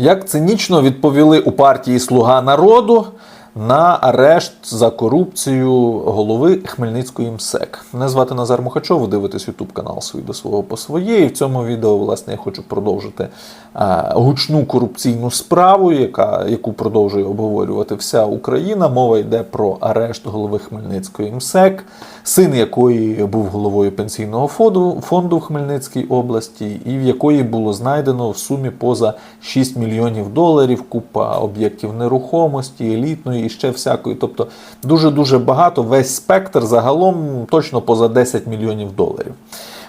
Як цинічно відповіли у партії Слуга народу на арешт за корупцію голови Хмельницької МСЕК. Мене звати Назар Мухачов, ви дивитесь Ютуб канал свій до свого по своє. І в цьому відео, власне, я хочу продовжити а, гучну корупційну справу, яка, яку продовжує обговорювати вся Україна. Мова йде про арешт голови Хмельницької МСЕК, син якої був головою пенсійного фонду, фонду в Хмельницькій області, і в якої було знайдено в сумі поза 6 мільйонів доларів, купа об'єктів нерухомості, елітної ще всякої. Тобто дуже-дуже багато, весь спектр загалом точно поза 10 мільйонів доларів.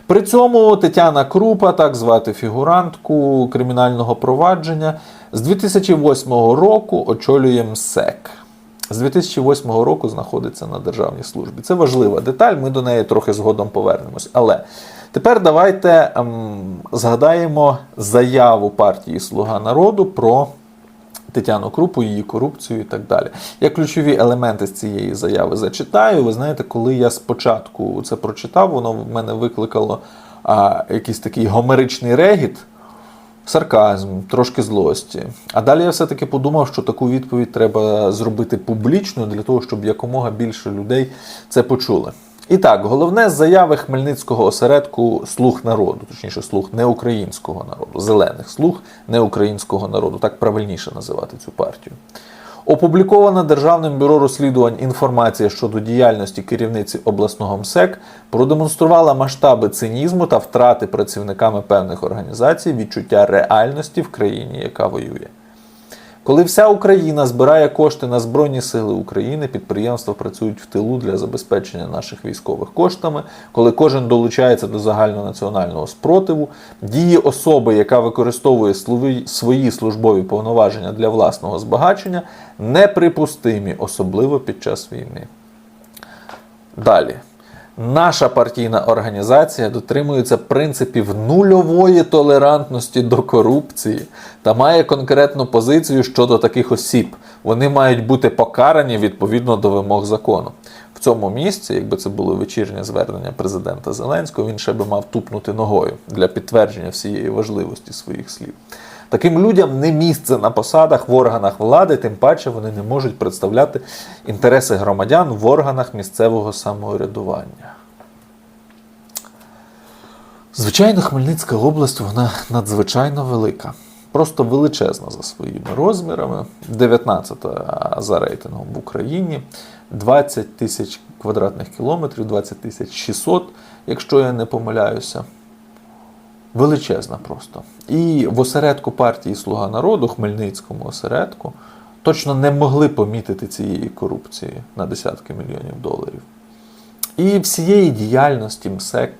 При цьому Тетяна Крупа, так звати фігурантку кримінального провадження, з 2008 року очолює МСЕК. З 2008 року знаходиться на державній службі. Це важлива деталь, ми до неї трохи згодом повернемось. Але тепер давайте ем, згадаємо заяву партії Слуга народу про Тетяну Крупу, її корупцію і так далі. Я ключові елементи з цієї заяви зачитаю. Ви знаєте, коли я спочатку це прочитав, воно в мене викликало а, якийсь такий гомеричний регіт. Сарказм, трошки злості. А далі я все-таки подумав, що таку відповідь треба зробити публічною для того, щоб якомога більше людей це почули. І так, головне з заяви Хмельницького осередку слуг народу, точніше, слуг неукраїнського народу, зелених слуг неукраїнського народу, так правильніше називати цю партію. Опублікована Державним бюро розслідувань інформація щодо діяльності керівниці обласного МСЕК продемонструвала масштаби цинізму та втрати працівниками певних організацій відчуття реальності в країні, яка воює. Коли вся Україна збирає кошти на Збройні Сили України, підприємства працюють в тилу для забезпечення наших військових коштами, коли кожен долучається до загальнонаціонального спротиву, дії особи, яка використовує свої службові повноваження для власного збагачення, неприпустимі, особливо під час війни. Далі. Наша партійна організація дотримується принципів нульової толерантності до корупції та має конкретну позицію щодо таких осіб. Вони мають бути покарані відповідно до вимог закону. В цьому місці, якби це було вечірнє звернення президента Зеленського, він ще би мав тупнути ногою для підтвердження всієї важливості своїх слів. Таким людям не місце на посадах в органах влади, тим паче вони не можуть представляти інтереси громадян в органах місцевого самоврядування. Звичайно, Хмельницька область вона надзвичайно велика. Просто величезна за своїми розмірами. 19 за рейтингом в Україні, 20 тисяч квадратних кілометрів, 20 тисяч 600, якщо я не помиляюся. Величезна просто. І в осередку партії Слуга народу, Хмельницькому осередку, точно не могли помітити цієї корупції на десятки мільйонів доларів. І всієї діяльності МСЕК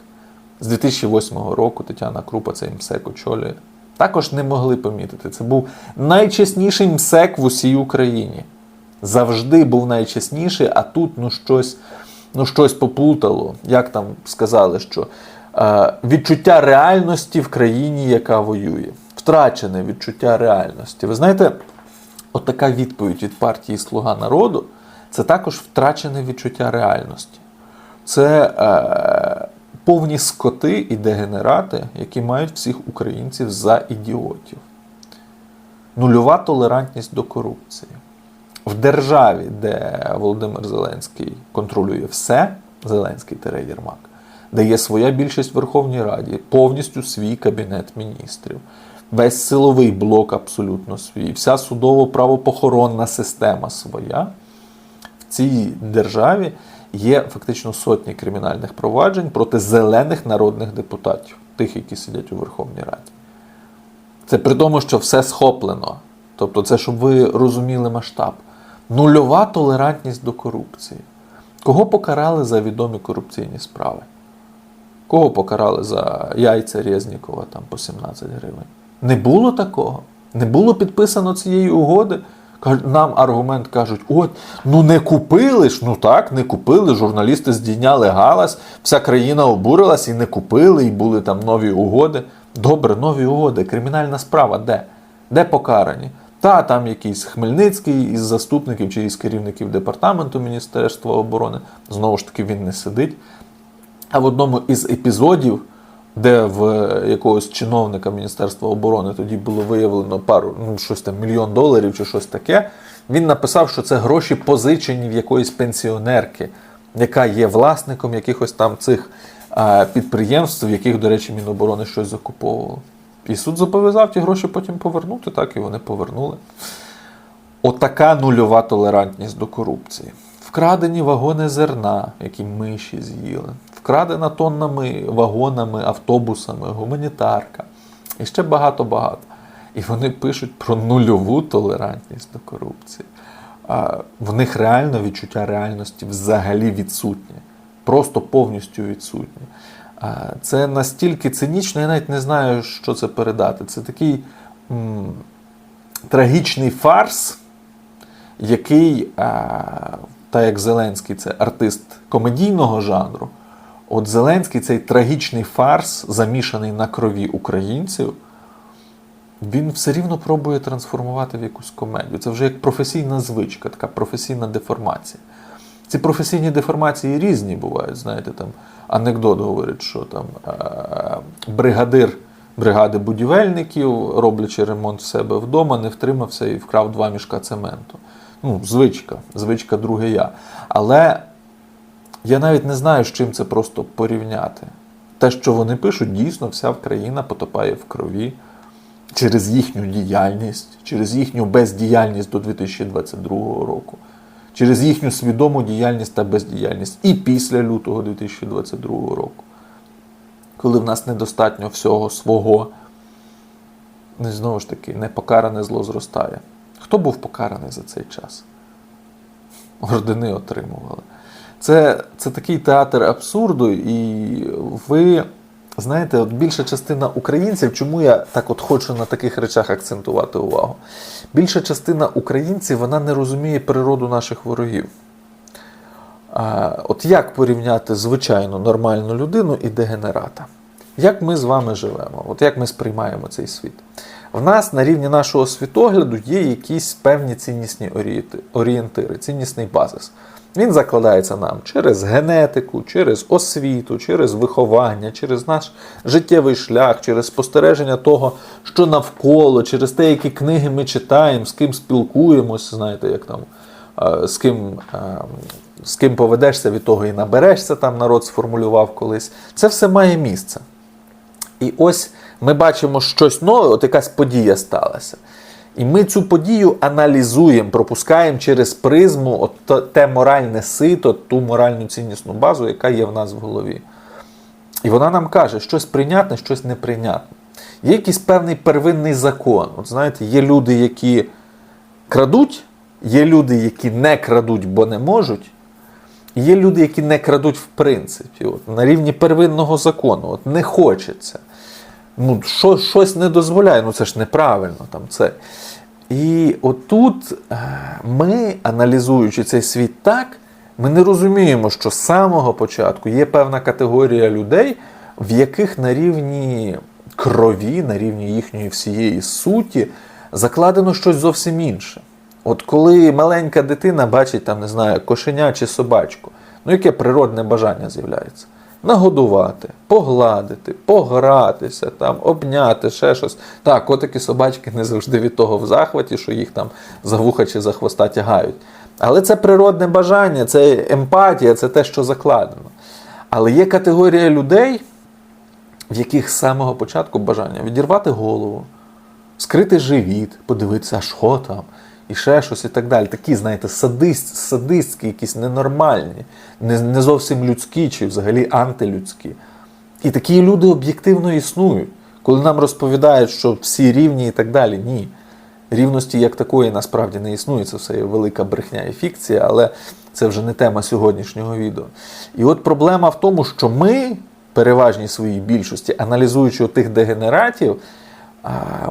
з 2008 року Тетяна Крупа цей МСЕК очолює. Також не могли помітити. Це був найчесніший МСЕК в усій Україні. Завжди був найчесніший, а тут ну щось, ну, щось попутало. Як там сказали, що відчуття реальності в країні, яка воює. Втрачене відчуття реальності. Ви знаєте, от така відповідь від партії Слуга народу це також втрачене відчуття реальності. Це е, повні скоти і дегенерати, які мають всіх українців за ідіотів. Нульова толерантність до корупції. В державі, де Володимир Зеленський контролює все, Зеленський Єрмак, де є своя більшість Верховній Раді, повністю свій кабінет міністрів, весь силовий блок абсолютно свій, вся судово-правопохоронна система своя, в цій державі є фактично сотні кримінальних проваджень проти зелених народних депутатів, тих, які сидять у Верховній Раді. Це при тому, що все схоплено. Тобто, це щоб ви розуміли масштаб. Нульова толерантність до корупції. Кого покарали за відомі корупційні справи? Кого покарали за яйця Резнікова там по 17 гривень? Не було такого. Не було підписано цієї угоди. Нам аргумент кажуть: от, ну не купили ж, ну так, не купили. Журналісти здійняли галас, вся країна обурилась і не купили, і були там нові угоди. Добре, нові угоди. Кримінальна справа де? Де покарані? Та там якийсь Хмельницький із заступників чи із керівників департаменту Міністерства оборони. Знову ж таки, він не сидить. А в одному із епізодів де в якогось чиновника Міністерства оборони тоді було виявлено пару, ну щось там мільйон доларів чи щось таке. Він написав, що це гроші позичені в якоїсь пенсіонерки, яка є власником якихось там цих а, підприємств, в яких, до речі, Міноборони щось закуповувало. І суд зобов'язав ті гроші потім повернути, так і вони повернули. Отака нульова толерантність до корупції. Вкрадені вагони зерна, які миші з'їли, вкрадена тоннами вагонами, автобусами, гуманітарка. І ще багато-багато. І вони пишуть про нульову толерантність до корупції. В них реально відчуття реальності взагалі відсутнє. Просто повністю відсутнє. Це настільки цинічно, я навіть не знаю, що це передати. Це такий м, трагічний фарс, який, а, та як Зеленський, це артист комедійного жанру. От Зеленський цей трагічний фарс, замішаний на крові українців, він все рівно пробує трансформувати в якусь комедію. Це вже як професійна звичка, така професійна деформація. Ці професійні деформації різні бувають. Знаєте, там анекдот говорить, що там е- бригадир бригади будівельників, роблячи ремонт в себе вдома, не втримався і вкрав два мішка цементу. Ну, звичка, звичка друге я. Але я навіть не знаю, з чим це просто порівняти. Те, що вони пишуть, дійсно вся країна потопає в крові через їхню діяльність, через їхню бездіяльність до 2022 року, через їхню свідому діяльність та бездіяльність і після лютого 2022 року, коли в нас недостатньо всього свого, ну, знову ж таки, непокаране зло зростає. Хто був покараний за цей час? Ордени отримували. Це, це такий театр абсурду, і ви знаєте, от більша частина українців, чому я так от хочу на таких речах акцентувати увагу? Більша частина українців вона не розуміє природу наших ворогів. А, От як порівняти звичайну нормальну людину і дегенерата? Як ми з вами живемо? От як ми сприймаємо цей світ? В нас на рівні нашого світогляду є якісь певні ціннісні орієнти- орієнтири, ціннісний базис. Він закладається нам через генетику, через освіту, через виховання, через наш життєвий шлях, через спостереження того, що навколо, через те, які книги ми читаємо, з ким спілкуємося, знаєте, як там, з ким, з ким поведешся, від того і наберешся, там народ сформулював колись. Це все має місце. І ось ми бачимо щось нове, от якась подія сталася. І ми цю подію аналізуємо, пропускаємо через призму от те- моральне сито, ту моральну ціннісну базу, яка є в нас в голові. І вона нам каже, щось прийнятне, щось неприйнятне. Є якийсь певний первинний закон. От знаєте, є люди, які крадуть, є люди, які не крадуть, бо не можуть. І є люди, які не крадуть в принципі. От, на рівні первинного закону. От не хочеться. Ну, що, щось не дозволяє, ну це ж неправильно там це. І отут е, ми, аналізуючи цей світ так, ми не розуміємо, що з самого початку є певна категорія людей, в яких на рівні крові, на рівні їхньої всієї суті закладено щось зовсім інше. От коли маленька дитина бачить там, не знаю, кошеня чи собачку, ну яке природне бажання з'являється? Нагодувати, погладити, погратися, там, обняти, ще щось. Так, котики, собачки не завжди від того в захваті, що їх там за вуха чи за хвоста тягають. Але це природне бажання, це емпатія, це те, що закладено. Але є категорія людей, в яких з самого початку бажання відірвати голову, скрити живіт, подивитися, а що там, і ще щось, і так далі. Такі, знаєте, садист, садистські, якісь ненормальні, не, не зовсім людські чи взагалі антилюдські. І такі люди об'єктивно існують. Коли нам розповідають, що всі рівні і так далі, ні. Рівності як такої насправді не існує, це все є велика брехня і фікція, але це вже не тема сьогоднішнього відео. І от проблема в тому, що ми, переважній своїй більшості, аналізуючи тих дегенератів,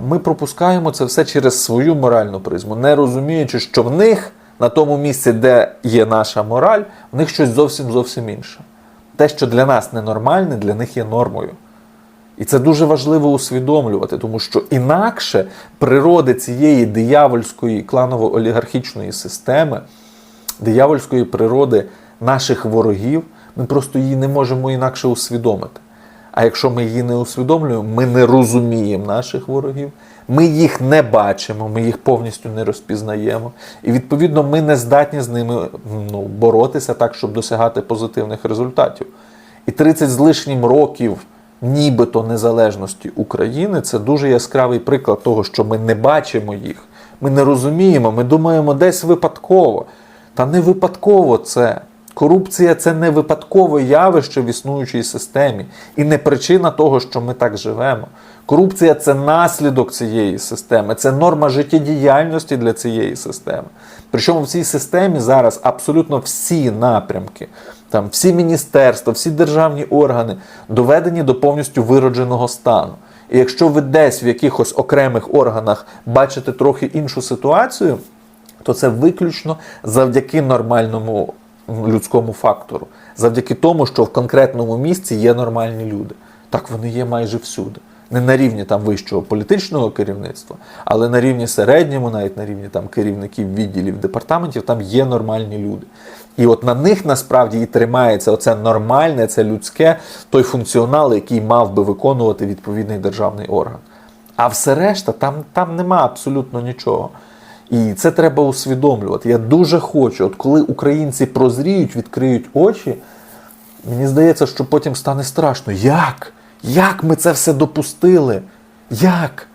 ми пропускаємо це все через свою моральну призму, не розуміючи, що в них на тому місці, де є наша мораль, в них щось зовсім зовсім інше. Те, що для нас ненормальне, для них є нормою. І це дуже важливо усвідомлювати, тому що інакше природи цієї диявольської кланово-олігархічної системи, диявольської природи наших ворогів, ми просто її не можемо інакше усвідомити. А якщо ми її не усвідомлюємо, ми не розуміємо наших ворогів, ми їх не бачимо, ми їх повністю не розпізнаємо. І відповідно ми не здатні з ними ну, боротися так, щоб досягати позитивних результатів. І 30 з лишнім років нібито незалежності України це дуже яскравий приклад того, що ми не бачимо їх, ми не розуміємо, ми думаємо десь випадково. Та не випадково це. Корупція це не випадкове явище в існуючій системі і не причина того, що ми так живемо. Корупція це наслідок цієї системи, це норма життєдіяльності для цієї системи. Причому в цій системі зараз абсолютно всі напрямки, там всі міністерства, всі державні органи доведені до повністю виродженого стану. І якщо ви десь в якихось окремих органах бачите трохи іншу ситуацію, то це виключно завдяки нормальному людському фактору, завдяки тому, що в конкретному місці є нормальні люди. Так вони є майже всюди. Не на рівні там вищого політичного керівництва, але на рівні середньому, навіть на рівні там керівників відділів департаментів, там є нормальні люди. І от на них насправді і тримається оце нормальне, це людське, той функціонал, який мав би виконувати відповідний державний орган. А все решта, там, там нема абсолютно нічого. І це треба усвідомлювати. Я дуже хочу, от коли українці прозріють, відкриють очі, мені здається, що потім стане страшно. Як? Як ми це все допустили? Як?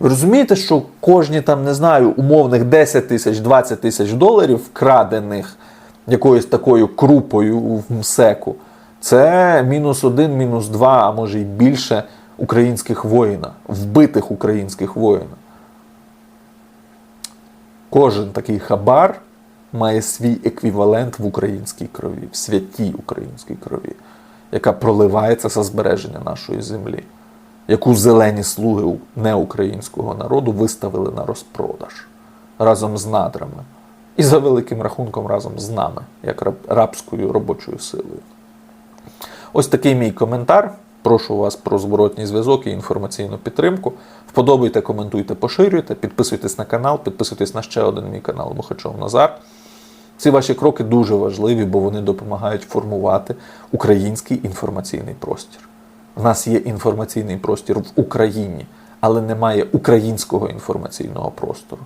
Ви розумієте, що кожні там, не знаю, умовних 10 тисяч, 20 тисяч доларів вкрадених якоюсь такою крупою в МСЕКу, це мінус один, мінус два, а може й більше українських воїна, вбитих українських воїнів. Кожен такий хабар має свій еквівалент в українській крові, в святій українській крові, яка проливається за збереження нашої землі, яку зелені слуги неукраїнського народу виставили на розпродаж разом з надрами і за великим рахунком разом з нами, як рабською робочою силою. Ось такий мій коментар. Прошу вас про зворотній зв'язок і інформаційну підтримку. Вподобайте, коментуйте, поширюйте, підписуйтесь на канал, підписуйтесь на ще один мій канал Мухачов Назар. Ці ваші кроки дуже важливі, бо вони допомагають формувати український інформаційний простір. У нас є інформаційний простір в Україні, але немає українського інформаційного простору.